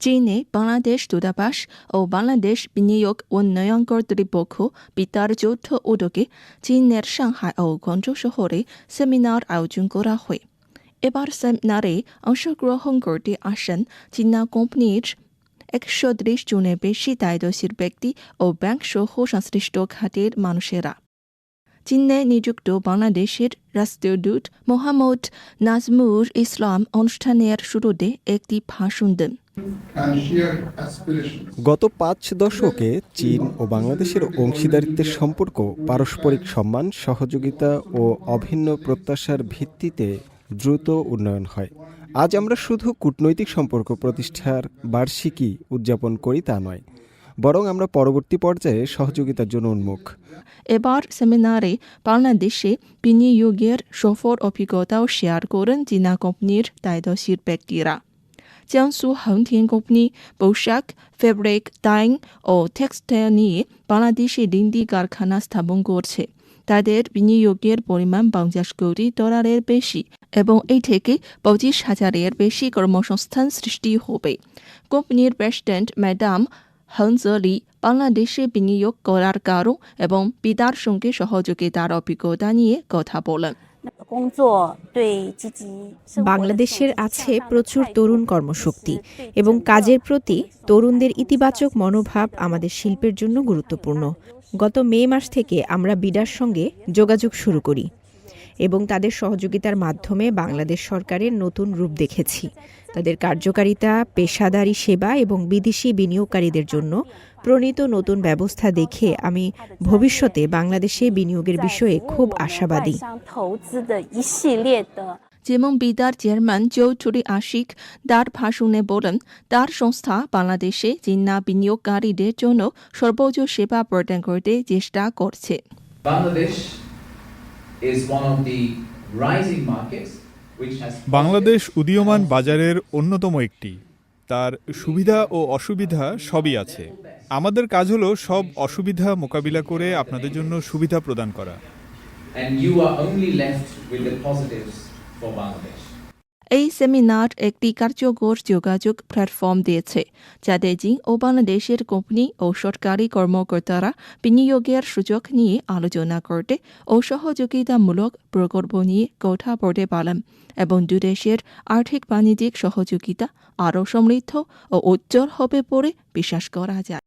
চীনে বাংলাদেশ দূতাবাস ও বাংলাদেশ বিনিয়োগ উন্নয়ন কর্তৃপক্ষ বিতার যৌথ উদ্যোগে চীনের সাংহাই ও গুয়াংজৌ শহরে সেমিনার আয়োজন করা হয় এবার সেমিনারে অংশগ্রহণ করতে আসেন চীনা কোম্পানির একশো ত্রিশ জনের বেশি দায়িত্বশীল ব্যক্তি ও ব্যাংক সহ সংশ্লিষ্ট খাতের মানুষেরা চীনে নিযুক্ত বাংলাদেশের রাষ্ট্রদূত মোহাম্মদ নাজমুর ইসলাম অনুষ্ঠানের শুরুতে একটি ভাষণ দেন. গত পাঁচ দশকে চীন ও বাংলাদেশের অংশীদারিত্বের সম্পর্ক পারস্পরিক সম্মান সহযোগিতা ও অভিন্ন প্রত্যাশার ভিত্তিতে দ্রুত উন্নয়ন হয়। আজ আমরা শুধু কূটনৈতিক সম্পর্ক প্রতিষ্ঠার বার্ষিকী উদযাপন করি তা নয় বরং আমরা পরবর্তী পর্যায়ে সহযোগিতার জন্য উন্মুখ। এবার সেমিনারে বাংলাদেশে বিনিয়োগের সফর অভিজ্ঞতাও শেয়ার করেন চীনা কোম্পানির দায়িত্বশীল ব্যক্তিরা। জিয়াংসু হাংটিন কোম্পানি পোশাক ফেব্রিক ডাইং ও টেক্সটাইল নিয়ে বাংলাদেশে তিনটি কারখানা স্থাপন করছে তাদের বিনিয়োগের পরিমাণ পঞ্চাশ কোটি ডলারের বেশি এবং এই থেকে পঁচিশ হাজারের বেশি কর্মসংস্থান সৃষ্টি হবে কোম্পানির প্রেসিডেন্ট ম্যাডাম হানজলি বাংলাদেশে বিনিয়োগ করার কারণ এবং পিতার সঙ্গে সহযোগিতার অভিজ্ঞতা নিয়ে কথা বলেন 工作对积极生活的 বাংলাদেশের আছে প্রচুর তরুণ কর্মশক্তি এবং কাজের প্রতি তরুণদের ইতিবাচক মনোভাব আমাদের শিল্পের জন্য গুরুত্বপূর্ণ। গত মে মাস থেকে আমরা বিডার সঙ্গে যোগাযোগ শুরু করি। এবং তাদের সহযোগিতার মাধ্যমে বাংলাদেশ সরকারের নতুন রূপ দেখেছি। তাদের কার্যকারিতা পেশাদারী সেবা এবং বিদেশি বিনিয়োগকারীদের জন্য প্রণীত নতুন ব্যবস্থা দেখে আমি ভবিষ্যতে বাংলাদেশে বিনিয়োগের বিষয়ে খুব আশাবাদী। যেমন বিদার চেয়ারম্যান চৌধুরী আশিক দার ভাষণে বলেন তার সংস্থা বাংলাদেশে চিন্না বিনিয়োগকারীদের জন্য সর্বোচ্চ সেবা প্রদান করতে চেষ্টা করছে। বাংলাদেশ বাংলাদেশ উদীয়মান বাজারের অন্যতম একটি। তার সুবিধা ও অসুবিধা সবই আছে। আমাদের কাজ হলো সব অসুবিধা মোকাবিলা করে আপনাদের জন্য সুবিধা প্রদান করা। And you are only left with the positives for Bangladesh. এই সেমিনার একটি কার্যকর যোগাযোগ প্ল্যাটফর্ম দিয়েছে যাতে চীন ও বাংলাদেশের কোম্পানি ও সরকারি কর্মকর্তারা বিনিয়োগের সুযোগ নিয়ে আলোচনা করতে ও সহযোগিতামূলক প্রকল্প নিয়ে কথা বলতে পারেন এবং দুদেশের আর্থিক বাণিজ্যিক সহযোগিতা আরও সমৃদ্ধ ও উজ্জ্বল হবে বলে বিশ্বাস করা যায়।